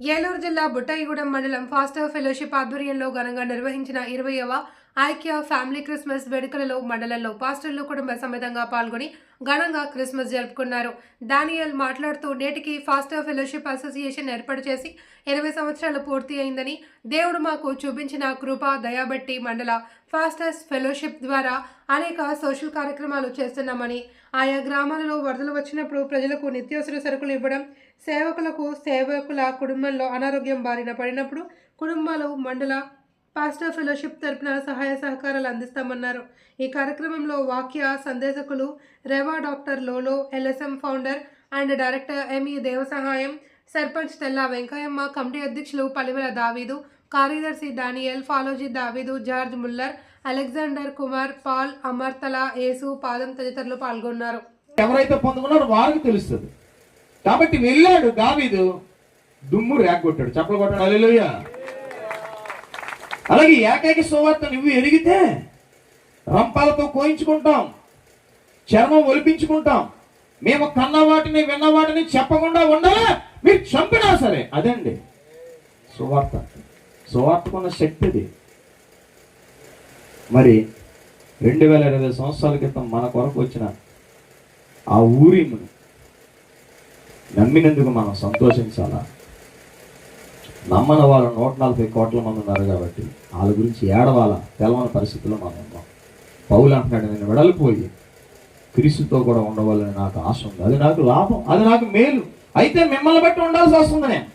ఏలూరు జిల్లా బుట్టాయిగూడెం మండలం faster fellowship ఆధ్వర్యంలో ఘనంగా నిర్వహించిన ఇరవైవ ఐక్య ఫ్యామిలీ క్రిస్మస్ వేడుకలలో మండలంలో పాస్టర్లు కుటుంబ సమేతంగా పాల్గొని ఘనంగా క్రిస్మస్ జరుపుకున్నారు. దానియల్ మాట్లాడుతూ నేటికి ఫాస్టర్ ఫెలోషిప్ అసోసియేషన్ ఏర్పాటు చేసి ఇరవై సంవత్సరాలు పూర్తి అయిందని దేవుడు మాకు చూపించిన కృప దయాబట్టి మండల ఫాస్టర్స్ ఫెలోషిప్ ద్వారా అనేక సోషల్ కార్యక్రమాలు చేస్తున్నామని ఆయా గ్రామాలలో వరదలు వచ్చినప్పుడు ప్రజలకు నిత్యావసర సరుకులు ఇవ్వడం సేవకులకు సేవకుల కుటుంబంలో అనారోగ్యం బారిన పడినప్పుడు కుటుంబాలు మండల పాస్టర్ ఫెలోషిప్ తరపున సహాయ సహకారాలు అందిస్తామన్నారు. ఈ కార్యక్రమంలో వాక్య సందేశకులు Rewa doctor low LSM founder and director M E Devasahayam sarpanch Tella Venkayyamma committee అధ్యక్షులు పలివెల దావీదు కార్యదర్శి Daniel ఫాలోజీ Daveedu George Muller Alexander Kumar Paul Amarthala Yesu Padam తదితరులు పాల్గొన్నారు. ఎవరైతే పొందుకున్నారో వారికి తెలుస్తుంది. కాబట్టి వెళ్ళాడు దావీదు దుమ్ము రేగొట్టాడు చెప్పలు కొట్టాడు. హల్లెలూయా. అలాగే ఏకైక సువార్త నువ్వు ఎరిగితే రంపాలతో కోయించుకుంటాం చర్మం ఒలిపించుకుంటాం. మేము కన్న వాటిని విన్న వాటిని చెప్పకుండా ఉండాలా? మీరు చంపినా సరే. అదండి సువార్త. సువార్తకున్న శక్తిది మరి రెండు వేల ఇరవై సంవత్సరాల క్రితం మన కొరకు వచ్చిన ఆ ఊరిని నమ్మినందుకు మనం సంతోషించాలా? నమ్మని వాళ్ళు నూట నలభై కోట్ల మంది ఉన్నారు కాబట్టి వాళ్ళ గురించి ఏడవాలా? తెలవని పరిస్థితుల్లో మనం ఉన్నాం. పౌలు అంటున్నాడు నేను వెడలిపోయి క్రీస్తుతో కూడా ఉండవాలని నాకు ఆశ ఉంది. అది నాకు లాభం. అది నాకు మేలు. అయితే మిమ్మల్ని బట్టి ఉండాల్సి వస్తుంది నేను.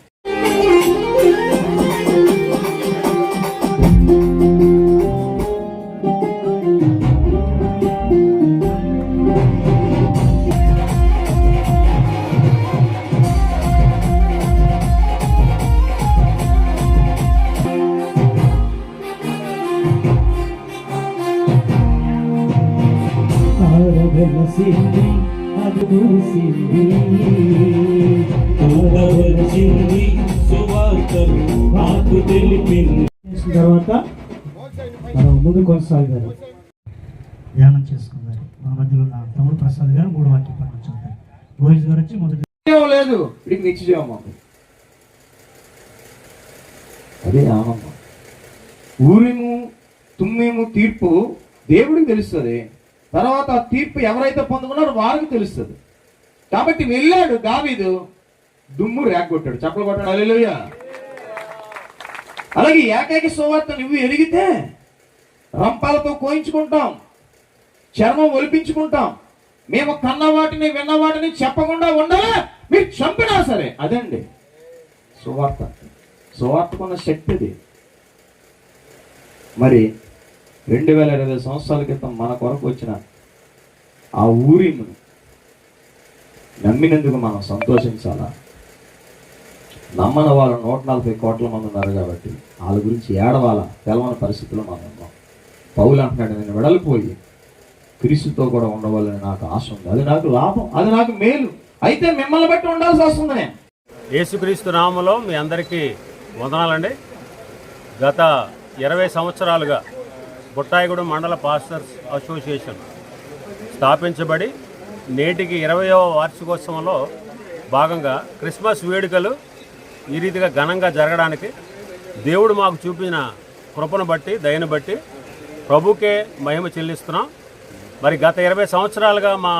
ఆరవలసింది అది మురిసింది ఆరవలసింది సువార్తలు మాకు తెలిపింది. చేసిన తర్వాత మనం ముందు కొనసాగారు ధ్యానం చేసుకున్నారు మన మధ్యలో ఉన్న తమ్ముడు ప్రసాద్ గారు మూడు వాక్య పనులు గారు వచ్చి మొదటి లేదు నిత్యజీవం ఉంది అదే ఆనందం ఊరిము తుమ్మిము తీర్పు దేవుడికి తెలుస్తుంది. తర్వాత ఆ తీర్పు ఎవరైతే పొందుకున్నారో వారికి తెలుస్తుంది. కాబట్టి వెళ్ళాడు దావీదు దుమ్ము రేగొట్టాడు చెప్పలు కొట్టాడు. హల్లెలూయా. అలాగే ఏకైక సువార్త నువ్వు ఎరిగితే రంపాలతో కోయించుకుంటాం చర్మం ఒలిపించుకుంటాం. మేము కన్న వాటిని విన్న వాటిని చెప్పకుండా ఉండాలా మీరు చంపినా సరే. అదండి సువార్త. సువార్తకున్న శక్తిది మరి రెండు వేల ఇరవై సంవత్సరాల క్రితం మన కొరకు వచ్చిన ఆ ఊరిని నమ్మినందుకు మనం సంతోషించాలా? నమ్మని వాళ్ళు నూట నలభై కోట్ల మంది ఉన్నారు కాబట్టి వాళ్ళ గురించి ఏడవాలా? తెలవని పరిస్థితుల్లో మనం ఉన్నాం. పౌలు అంటున్నాడు నేను వెడలిపోయి క్రీస్తుతో కూడా ఉండవాలని నాకు ఆశ ఉంది. అది నాకు లాభం. అది నాకు మేలు. అయితే మిమ్మల్ని బట్టి ఉండాల్సి వస్తుంది. నేను యేసుక్రీస్తు నామలో మీ అందరికీ వందనాలండి. గత ఇరవై సంవత్సరాలుగా బుట్టాయిగూడెం మండల పాస్టర్స్ అసోసియేషన్ స్థాపించబడి నేటికి ఇరవయవ వార్షికోత్సవంలో భాగంగా క్రిస్మస్ వేడుకలు ఈ రీతిగా ఘనంగా జరగడానికి దేవుడు మాకు చూపిన కృపను బట్టి దయను బట్టి ప్రభుకే మహిమ చెల్లిస్తున్నాం. మరి గత ఇరవై సంవత్సరాలుగా మా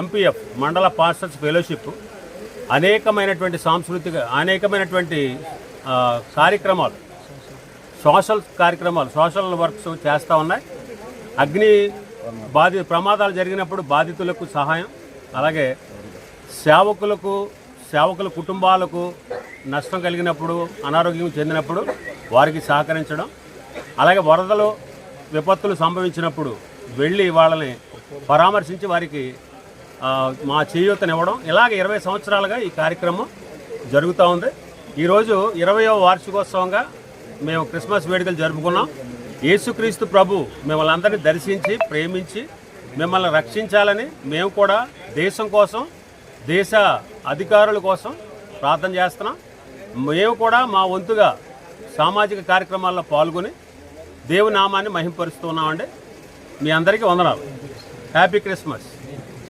ఎంపీఎఫ్ మండల పాస్టర్స్ ఫెలోషిప్ అనేకమైనటువంటి సాంస్కృతిక అనేకమైనటువంటి కార్యక్రమాలు సోషల్ కార్యక్రమాలు సోషల్ వర్క్స్ చేస్తూ ఉన్నాయి. అగ్ని బాధి ప్రమాదాలు జరిగినప్పుడు బాధితులకు సహాయం అలాగే సేవకులకు సేవకుల కుటుంబాలకు నష్టం కలిగినప్పుడు అనారోగ్యం చెందినప్పుడు వారికి సహకరించడం అలాగే వరదలు విపత్తులు సంభవించినప్పుడు వెళ్ళి వాళ్ళని పరామర్శించి వారికి మా చేయూతనివ్వడం. ఇలాగ ఇరవై సంవత్సరాలుగా ఈ కార్యక్రమం జరుగుతూ ఉంది. ఈరోజు ఇరవయో వార్షికోత్సవంగా మేము క్రిస్మస్ వేడుకలు జరుపుకున్నాం. యేసుక్రీస్తు ప్రభు మిమ్మల్ని అందరినీ దర్శించి ప్రేమించి మిమ్మల్ని రక్షించాలని మేము కూడా దేశం కోసం దేశ అధికారుల కోసం ప్రార్థన చేస్తున్నాం. మేము కూడా మా వంతుగా సామాజిక కార్యక్రమాల్లో పాల్గొని దేవునామాన్ని మహింపరుస్తున్నామండి మీ అందరికీ వందనాలు. Happy Christmas.